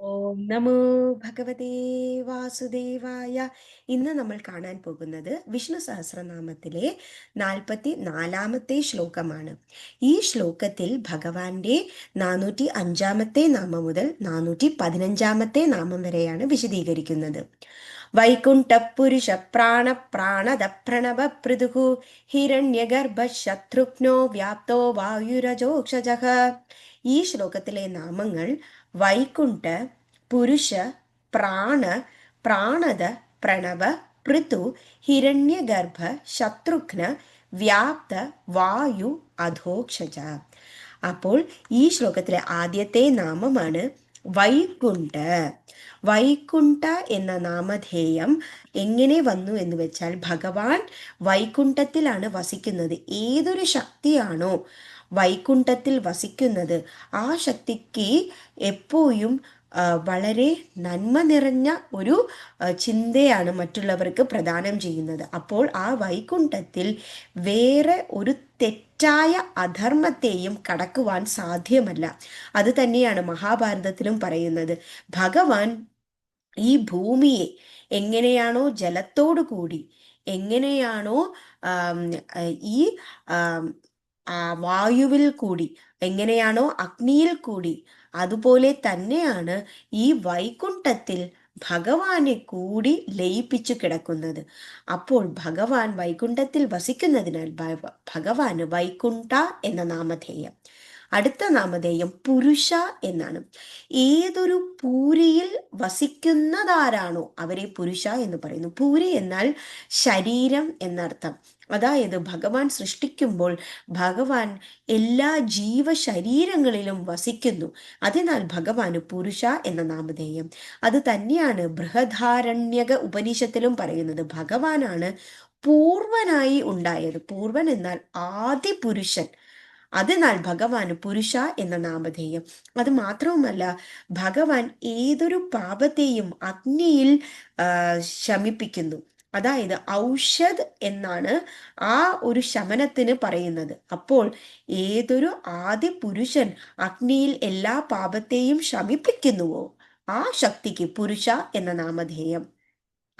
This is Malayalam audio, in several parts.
ഓം നമോ ഭഗവതേ വാസുദേവായ. ഇന്ന് നമ്മൾ കാണാൻ പോകുന്നത് വിഷ്ണു സഹസ്രനാമത്തിലെ നാൽപ്പത്തി നാലാമത്തെ ശ്ലോകമാണ്. ഈ ശ്ലോകത്തിൽ ഭഗവാന്റെ നാനൂറ്റി അഞ്ചാമത്തെ നാമം മുതൽ നാനൂറ്റി പതിനഞ്ചാമത്തെ നാമം വരെയാണ് വിശദീകരിക്കുന്നത്. വൈകുണ്ഠപുരുഷ പ്രാണ പ്രാണദ പ്രണവ പൃഥുഹു ഹിരണ്യഗർഭ ശത്രുഘ്നോ വ്യാപ്തോ വായുരജോക്ഷജ. ഈ ശ്ലോകത്തിലെ നാമങ്ങൾ വൈകുണ്ഠ പുരുഷ പ്രാണ പ്രാണത പ്രണവ പൃഥു ഹിരണ്യഗർഭ ശത്രുഘ്ന വ്യാപ്ത വായു അധോക്ഷജ. അപ്പോൾ ഈ ശ്ലോകത്തിലെ ആദ്യത്തെ നാമമാണ് വൈകുണ്ഠ. വൈകുണ്ഠ എന്ന നാമധേയം എങ്ങനെ വന്നു എന്ന് വെച്ചാൽ ഭഗവാൻ വൈകുണ്ഠത്തിലാണ് വസിക്കുന്നത്. ഏതൊരു ശക്തിയാണോ വൈകുണ്ഠത്തിൽ വസിക്കുന്നത് ആ ശക്തിക്ക് എപ്പോഴും വളരെ നന്മ നിറഞ്ഞ ഒരു ചിന്തയാണ് മറ്റുള്ളവർക്ക് പ്രദാനം ചെയ്യുന്നത്. അപ്പോൾ ആ വൈകുണ്ഠത്തിൽ വേറെ ഒരു തെറ്റായ അധർമ്മത്തെയും കടക്കുവാൻ സാധ്യമല്ല. അത് തന്നെയാണ് മഹാഭാരതത്തിലും പറയുന്നത്. ഭഗവാൻ ഈ ഭൂമിയെ എങ്ങനെയാണോ ജലത്തോടു കൂടി എങ്ങനെയാണോ ഈ വായുവിൽ കൂടി എങ്ങനെയാണോ അഗ്നിയിൽ കൂടി അതുപോലെ തന്നെയാണ് ഈ വൈകുണ്ഠത്തിൽ ഭഗവാനെ കൂടി ലയിപ്പിച്ചു കിടക്കുന്നത്. അപ്പോൾ ഭഗവാൻ വൈകുണ്ഠത്തിൽ വസിക്കുന്നതിനാൽ ഭഗവാന് വൈകുണ്ഠ എന്ന നാമധേയം. അടുത്ത നാമധേയം പുരുഷ എന്നാണ്. ഏതൊരു പൂരിയിൽ വസിക്കുന്നതാരാണോ അവരെ പുരുഷ എന്ന് പറയുന്നു. പൂരി എന്നാൽ ശരീരം എന്നർത്ഥം. അതായത് ഭഗവാൻ സൃഷ്ടിക്കുമ്പോൾ ഭഗവാൻ എല്ലാ ജീവശരീരങ്ങളിലും വസിക്കുന്നു. അതിനാൽ ഭഗവാന് പുരുഷ എന്ന നാമധേയം. അത് തന്നെയാണ് ബൃഹധാരണ്യക ഉപനിഷത്തിലും പറയുന്നത്. ഭഗവാനാണ് പൂർവനായി ഉണ്ടായത്. പൂർവൻ എന്നാൽ ആദി പുരുഷൻ അതിനാൽ ഭഗവാന് പുരുഷ എന്ന നാമധേയം. അത് മാത്രവുമല്ല ഭഗവാൻ ഏതൊരു പാപത്തെയും അഗ്നിയിൽ ശമിപ്പിക്കുന്നു. അതായത് ഔഷധ് എന്നാണ് ആ ഒരു ശമനത്തിന് പറയുന്നത്. അപ്പോൾ ഏതൊരു ആദ്യ പുരുഷൻ അഗ്നിയിൽ എല്ലാ പാപത്തെയും ശമിപ്പിക്കുന്നുവോ? ആ ശക്തിക്ക് പുരുഷ എന്ന നാമധേയം.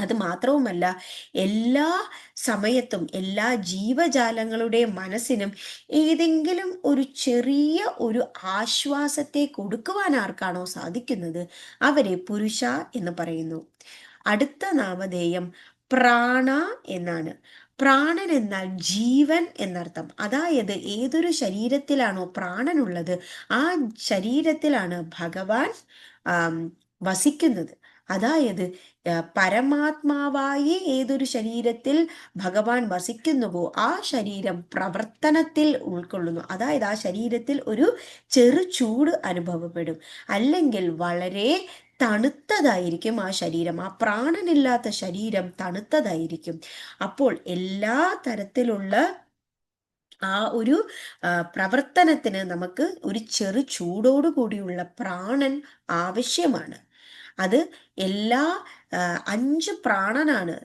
അത് മാത്രവുമല്ല എല്ലാ സമയത്തും എല്ലാ ജീവജാലങ്ങളുടെ മനസ്സിനും ഏതെങ്കിലും ഒരു ചെറിയ ഒരു ആശ്വാസത്തെ കൊടുക്കുവാൻ ആർക്കാണോ സാധിക്കുന്നത് അവരെ പുരുഷ എന്ന് പറയുന്നു. അടുത്ത നാമധേയം പ്രാണ എന്നാണ്. പ്രാണൻ എന്നാൽ ജീവൻ എന്നർത്ഥം. അതായത് ഏതൊരു ശരീരത്തിലാണോ പ്രാണനുള്ളത് ആ ശരീരത്തിലാണ് ഭഗവാൻ വസിക്കുന്നത്. അതായത് പരമാത്മാവായി ഏതൊരു ശരീരത്തിൽ ഭഗവാൻ വസിക്കുന്നുവോ ആ ശരീരം പ്രവർത്തനത്തിൽ ഉൾക്കൊള്ളുന്നു. അതായത് ആ ശരീരത്തിൽ ഒരു ചെറു ചൂട് അനുഭവപ്പെടും. അല്ലെങ്കിൽ വളരെ തണുത്തതായിരിക്കും ആ ശരീരം. ആ പ്രാണനില്ലാത്ത ശരീരം തണുത്തതായിരിക്കും. അപ്പോൾ എല്ലാ തരത്തിലുള്ള ആ ഒരു പ്രവർത്തനത്തിന് നമുക്ക് ഒരു ചെറു ചൂടോടു കൂടിയുള്ള പ്രാണൻ ആവശ്യമാണ്. അത് എല്ലാ അഞ്ച് പ്രാണനാണ്.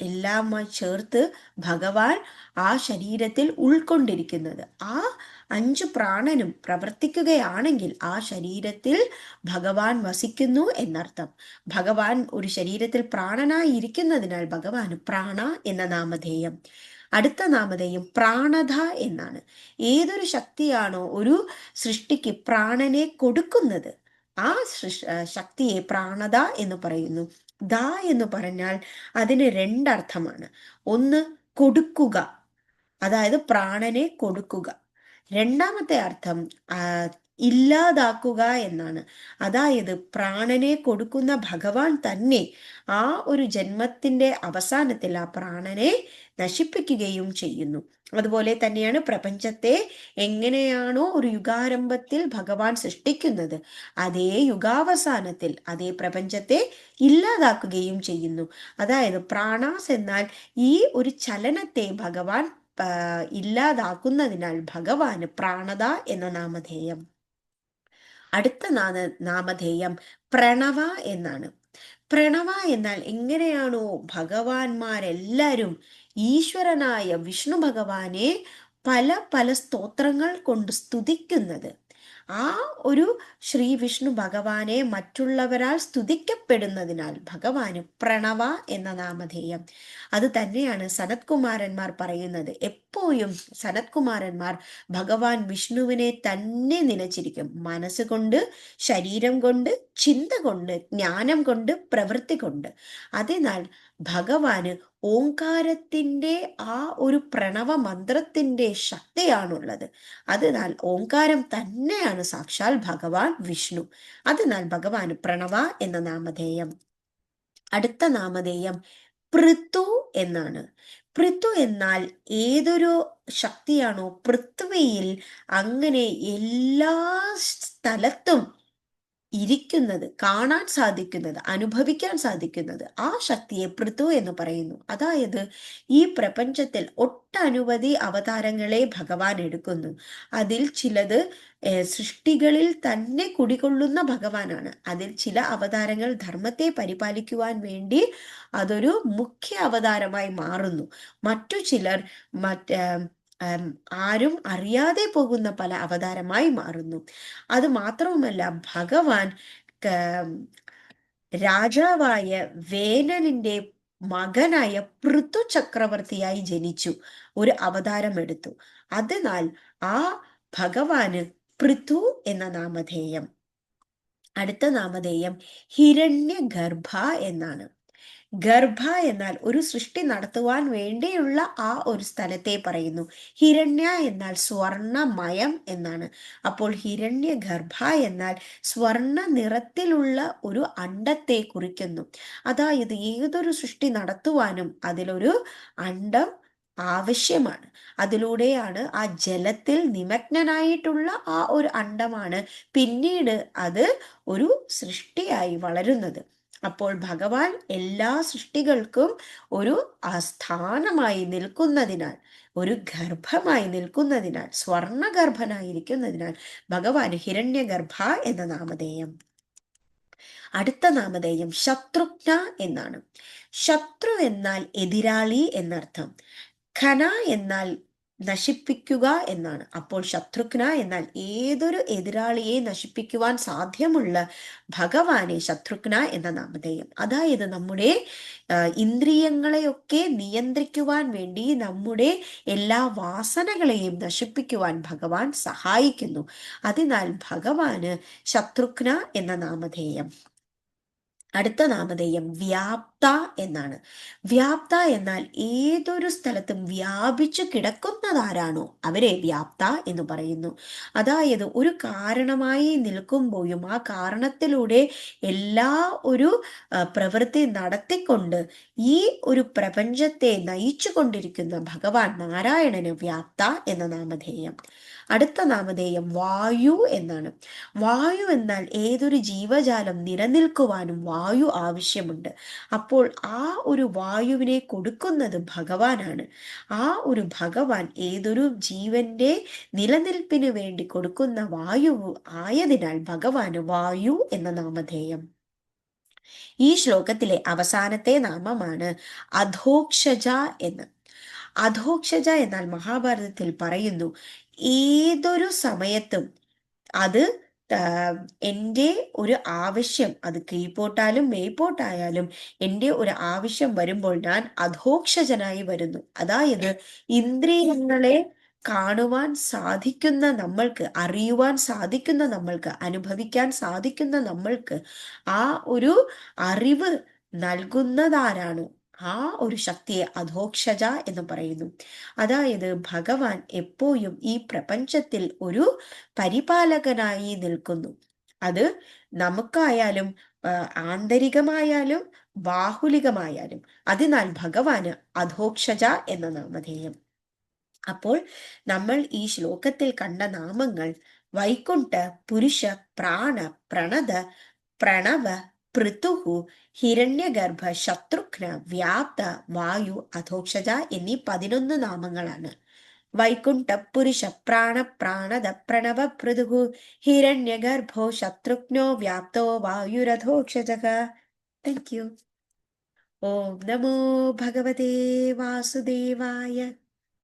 എല്ലാം ചേർത്ത് ഭഗവാൻ ആ ശരീരത്തിൽ ഉൾക്കൊണ്ടിരിക്കുന്നത്. ആ അഞ്ച് പ്രാണനും പ്രവർത്തിക്കുകയാണെങ്കിൽ ആ ശരീരത്തിൽ ഭഗവാൻ വസിക്കുന്നു എന്നർത്ഥം. ഭഗവാൻ ഒരു ശരീരത്തിൽ പ്രാണനായി ഇരിക്കുന്നതിനാൽ ഭഗവാന് പ്രാണ എന്ന നാമധേയം. അടുത്ത നാമധേയം പ്രാണത എന്നാണ്. ഏതൊരു ശക്തിയാണോ ഒരു സൃഷ്ടിക്ക് പ്രാണനെ കൊടുക്കുന്നത്. ആ ശക്തിയെ പ്രാണത എന്ന് പറയുന്നു. ദ എന്ന് പറഞ്ഞാൽ അതിന് രണ്ടർത്ഥമാണ്. ഒന്ന് കൊടുക്കുക. അതായത് പ്രാണനെ കൊടുക്കുക. രണ്ടാമത്തെ അർത്ഥം ഇല്ലാതാക്കുക എന്നാണ്. അതായത് പ്രാണനെ കൊടുക്കുന്ന ഭഗവാൻ തന്നെ ആ ഒരു ജന്മത്തിന്റെ അവസാനത്തിൽ ആ പ്രാണനെ നശിപ്പിക്കുകയും ചെയ്യുന്നു. അതുപോലെ തന്നെയാണ് പ്രപഞ്ചത്തെ എങ്ങനെയാണോ ഒരു യുഗാരംഭത്തിൽ ഭഗവാൻ സൃഷ്ടിക്കുന്നത്. അതേ യുഗാവസാനത്തിൽ അതേ പ്രപഞ്ചത്തെ ഇല്ലാതാക്കുകയും ചെയ്യുന്നു. അതായത് പ്രാണാസ് എന്നാൽ ഈ ഒരു ചലനത്തെ ഭഗവാൻ ഇല്ലാതാക്കുന്നതിനാൽ ഭഗവാന് പ്രാണത എന്ന നാമധേയം. അടുത്ത നാമ നാമധേയം പ്രണവ എന്നാണ്. പ്രണവ എന്നാൽ എങ്ങനെയാണോ ഭഗവാന്മാരെല്ലാരും ഈശ്വരനായ വിഷ്ണു ഭഗവാനെ പല പല സ്തോത്രങ്ങൾ കൊണ്ട് സ്തുതിക്കുന്നത്. ആ ഒരു ശ്രീ വിഷ്ണു ഭഗവാനെ മറ്റുള്ളവരാൽ സ്തുതിക്കപ്പെടുന്നതിനാൽ ഭഗവാന് പ്രണവ എന്ന നാമധേയം. അത് തന്നെയാണ് സനത്കുമാരന്മാർ പറയുന്നത്. എപ്പോഴും സനത്കുമാരന്മാർ ഭഗവാൻ വിഷ്ണുവിനെ തന്നെ നിലച്ചിരിക്കും. മനസ്സുകൊണ്ട് ശരീരം കൊണ്ട് ചിന്ത കൊണ്ട് ജ്ഞാനം കൊണ്ട് പ്രവൃത്തി കൊണ്ട്. അതിനാൽ ഭഗവാന് ഓങ്കാരത്തിന്റെ ആ ഒരു പ്രണവ മന്ത്രത്തിന്റെ ശക്തിയാണുള്ളത്. അതിനാൽ ഓങ്കാരം തന്നെയാണ് സാക്ഷാൽ ഭഗവാൻ വിഷ്ണു. അതിനാൽ ഭഗവാന് പ്രണവ എന്ന നാമധേയം. അടുത്ത നാമധേയം പൃഥു എന്നാണ്. പൃഥു എന്നാൽ ഏതൊരു ശക്തിയാണോ പൃഥ്വിയിൽ അങ്ങനെ എല്ലാ സ്ഥലത്തും ഇരിക്കുന്നത് കാണാൻ സാധിക്കുന്നത് അനുഭവിക്കാൻ സാധിക്കുന്നത് ആ ശക്തിയെ പൃഥു എന്ന് പറയുന്നു. അതായത് ഈ പ്രപഞ്ചത്തിൽ ഒട്ടനവധി അവതാരങ്ങളെ ഭഗവാൻ എടുക്കുന്നു. അതിൽ ചിലത് സൃഷ്ടികളിൽ തന്നെ കുടികൊള്ളുന്ന ഭഗവാനാണ്. അതിൽ ചില അവതാരങ്ങൾ ധർമ്മത്തെ പരിപാലിക്കുവാൻ വേണ്ടി അതൊരു മുഖ്യ അവതാരമായി മാറുന്നു. മറ്റു ചിലർ മറ്റ് ആരും അറിയാതെ പോകുന്ന പല അവതാരമായി മാറുന്നു. അത് മാത്രവുമല്ല ഭഗവാൻ രാജാവായ വേനലിന്റെ മകനായ പൃഥു ചക്രവർത്തിയായി ജനിച്ചു. ഒരു അവതാരം എടുത്തു അതിനാൽ ആ ഭഗവാന് പൃഥു എന്ന നാമധേയം. അടുത്ത നാമധേയം ഹിരണ്യഗർഭ എന്നാണ്. ഗർഭ എന്നാൽ ഒരു സൃഷ്ടി നടത്തുവാൻ വേണ്ടിയുള്ള ആ ഒരു സ്ഥലത്തെ പറയുന്നു. ഹിരണ്യ എന്നാൽ സ്വർണമയം എന്നാണ്. അപ്പോൾ ഹിരണ്യ ഗർഭ എന്നാൽ സ്വർണ നിറത്തിലുള്ള ഒരു അണ്ടത്തെ കുറിക്കുന്നു. അതായത് ഏതൊരു സൃഷ്ടി നടത്തുവാനും അതിലൊരു അണ്ടം ആവശ്യമാണ്. അതിലൂടെയാണ് ആ ജലത്തിൽ നിമഗ്നനായിട്ടുള്ള ആ ഒരു അണ്ടമാണ് പിന്നീട് അത് ഒരു സൃഷ്ടിയായി വളരുന്നത്. അപ്പോൾ ഭഗവാൻ എല്ലാ സൃഷ്ടികൾക്കും ഒരു ആസ്ഥാനമായി നിൽക്കുന്നതിനാൽ ഒരു ഗർഭമായി നിൽക്കുന്നതിനാൽ സ്വർണഗർഭനായിരിക്കുന്നതിനാൽ ഭഗവാൻ ഹിരണ്യഗർഭ എന്ന നാമധേയം. അടുത്ത നാമധേയം ശത്രുഘ്ന എന്നാണ്. ശത്രു എന്നാൽ എതിരാളി എന്നർത്ഥം. ഖന എന്നാൽ നശിപ്പിക്കുക എന്നാണ്. അപ്പോൾ ശത്രുഘ്ന എന്നാൽ ഏതൊരു എതിരാളിയെ നശിപ്പിക്കുവാൻ സാധ്യമുള്ള ഭഗവാനെ ശത്രുഘ്ന എന്ന നാമധേയം. അതായത് നമ്മുടെ ഇന്ദ്രിയങ്ങളെയൊക്കെ നിയന്ത്രിക്കുവാൻ വേണ്ടി നമ്മുടെ എല്ലാ വാസനകളെയും നശിപ്പിക്കുവാൻ ഭഗവാൻ സഹായിക്കുന്നു. അതിനാൽ ഭഗവാന് ശത്രുഘ്ന എന്ന നാമധേയം. അടുത്ത നാമധേയം വ്യാപ്ത എന്നാണ്. വ്യാപ്ത എന്നാൽ ഏതൊരു സ്ഥലത്തും വ്യാപിച്ചു കിടക്കുന്നതാരാണോ അവരെ വ്യാപ്ത എന്ന് പറയുന്നു. അതായത് ഒരു കാരണമായി നിൽക്കുമ്പോഴും ആ കാരണത്തിലൂടെ എല്ലാ ഒരു പ്രവൃത്തി നടത്തിക്കൊണ്ട് ഈ ഒരു പ്രപഞ്ചത്തെ നയിച്ചു കൊണ്ടിരിക്കുന്ന ഭഗവാൻ നാരായണന് വ്യാപ്ത എന്ന നാമധേയം. അടുത്ത നാമധേയം വായു എന്നാണ്. വായു എന്നാൽ ഏതൊരു ജീവജാലം നിലനിൽക്കുവാനും വായു ആവശ്യമുണ്ട്. അപ്പോൾ ആ ഒരു വായുവിനെ കൊടുക്കുന്നത് ഭഗവാനാണ്. ആ ഒരു ഭഗവാൻ ഏതൊരു ജീവന്റെ നിലനിൽപ്പിന് വേണ്ടി കൊടുക്കുന്ന വായു ആയതിനാൽ ഭഗവാന് വായു എന്ന നാമധേയം. ഈ ശ്ലോകത്തിലെ അവസാനത്തെ നാമമാണ് അധോക്ഷജ എന്ന്. അധോക്ഷജ എന്നാൽ മഹാഭാരതത്തിൽ പറയുന്നു ഏതൊരു സമയത്തും അത് എന്റെ ഒരു ആവശ്യം അത് കീഴ്പോട്ടാലും മേയ്പോട്ടായാലും എന്റെ ഒരു ആവശ്യം വരുമ്പോൾ ഞാൻ അധോക്ഷജനായി വരുന്നു. അതായത് ഇന്ദ്രിയങ്ങളെ കാണുവാൻ സാധിക്കുന്ന നമ്മൾക്ക് അറിയുവാൻ സാധിക്കുന്ന നമ്മൾക്ക് അനുഭവിക്കാൻ സാധിക്കുന്ന നമ്മൾക്ക് ആ ഒരു അറിവ് നൽകുന്നതാരാണ് ആ ഒരു ശക്തിയെ അധോക്ഷജ എന്ന് പറയുന്നു. അതായത് ഭഗവാൻ എപ്പോഴും ഈ പ്രപഞ്ചത്തിൽ ഒരു പരിപാലകനായി നിൽക്കുന്നു. അത് നമുക്കായാലും ആന്തരികമായാലും ബാഹുലികമായാലും. അതിനാൽ ഭഗവാന് അധോക്ഷജ എന്ന നാമധേയം. അപ്പോൾ നമ്മൾ ഈ ശ്ലോകത്തിൽ കണ്ട നാമങ്ങൾ വൈകുണ്ഠ പുരുഷ പ്രാണ പ്രണത പ്രണവ പൃഥുഹു ഹിരണ്യഗർഭ ശത്രുഘ്ന വ്യാപ്ത വായു അധോക്ഷജ എന്നീ പതിനൊന്ന് നാമങ്ങളാണ്. വൈകുണ്ഠ പുരുഷ പ്രാണ പ്രാണത പ്രണവ പൃഥുഹു ഹിരണ്യഗർഭോ ശത്രുഘ്നോ വ്യാപ്തോ വായുരഥോക്ഷജ താങ്ക് യു ഓം നമോ ഭഗവതേ വാസുദേവായ